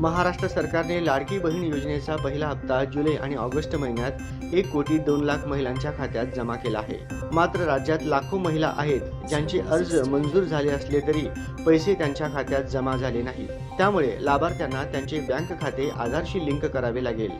महाराष्ट्र सरकारने लाडकी बहीण योजनेचा पहिला हप्ता जुलै आणि ऑगस्ट महिन्यात एक कोटी दोन लाख महिलांच्या खात्यात जमा केला आहे. मात्र राज्यात लाखो महिला आहेत ज्यांचे अर्ज मंजूर झाले असले तरी पैसे त्यांच्या खात्यात जमा झाले नाही. त्यामुळे लाभार्थ्यांना त्यांचे बँक खाते आधारशी लिंक करावे लागेल.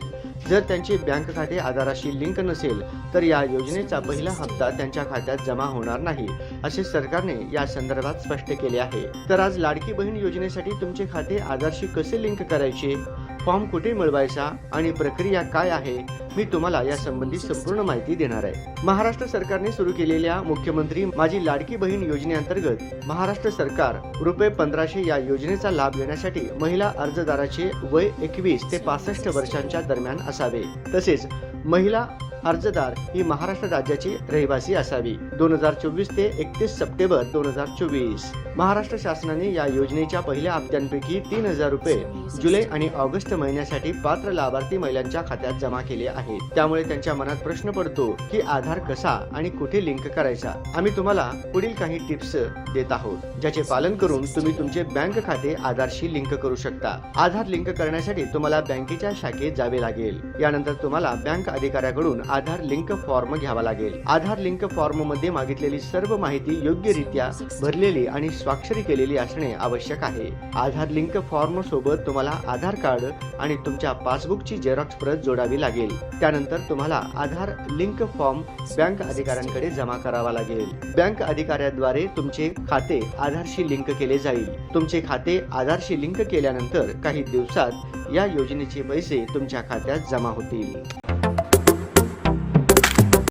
जर त्यांचे बँक खाते आधाराशी लिंक नसेल तर या योजनेचा पहिला हप्ता त्यांच्या खात्यात जमा होणार नाही असे सरकारने या संदर्भात स्पष्ट केले आहे. तर आज लाडकी बहीण योजनेसाठी तुमचे खाते आधारशी कसे लिंक करायचे? फॉर्म कुठे मिळवायचा आणि प्रक्रिया काय आहे मी तुम्हाला या संबंधी संपूर्ण माहिती देणार आहे. महाराष्ट्र सरकारने सुरू केलेल्या मुख्यमंत्री माझी लाडकी बहीण योजनेअंतर्गत महाराष्ट्र सरकार रुपये पंधराशे या योजनेचा लाभ घेण्यासाठी महिला अर्जदाराचे वय एकवीस ते पासष्ट वर्षांच्या दरम्यान असावे. तसेच महिला अर्जदार ही महाराष्ट्र राज्याची रहिवासी असावी. दोन हजार चोवीस ते एकतीस सप्टेंबर दोन हजार चोवीस. महाराष्ट्र शासनाने या योजनेच्या पहिल्या हप्त्यांपैकी तीन हजार रुपये जुलै आणि ऑगस्ट महिन्यासाठी पात्र लाभार्थी महिलांच्या खात्यात जमा केले आहेत. त्यामुळे त्यांच्या मनात प्रश्न पडतो की आधार कसा आणि कुठे लिंक करायचा? आम्ही तुम्हाला पुढील काही टिप्स देत आहोत ज्याचे पालन करून तुम्ही तुमचे बँक खाते आधारशी लिंक करू शकता. आधार लिंक करण्यासाठी तुम्हाला बँकेच्या शाखेत जावे लागेल. यानंतर तुम्हाला बँक अधिकाऱ्याकडून आधार लिंक फॉर्म घ्यावा लागेल. आधार लिंक फॉर्ममध्ये मागितलेली सर्व माहिती योग्यरित्या भरलेली आणि स्वाक्षरी केलेली असणे आवश्यक आहे. आधार लिंक फॉर्म सोबत तुम्हाला आधार कार्ड आणि तुमच्या पासबुकची झेरॉक्स प्रत जोडावी लागेल. त्यानंतर तुम्हाला आधार लिंक फॉर्म बँक अधिकाऱ्यांकडे जमा करावा लागेल. बँक अधिकाऱ्याद्वारे तुमचे खाते आधारशी लिंक केले जाईल. तुमचे खाते आधारशी लिंक केल्यानंतर काही दिवसात या योजनेचे पैसे तुमच्या खात्यात जमा होतील.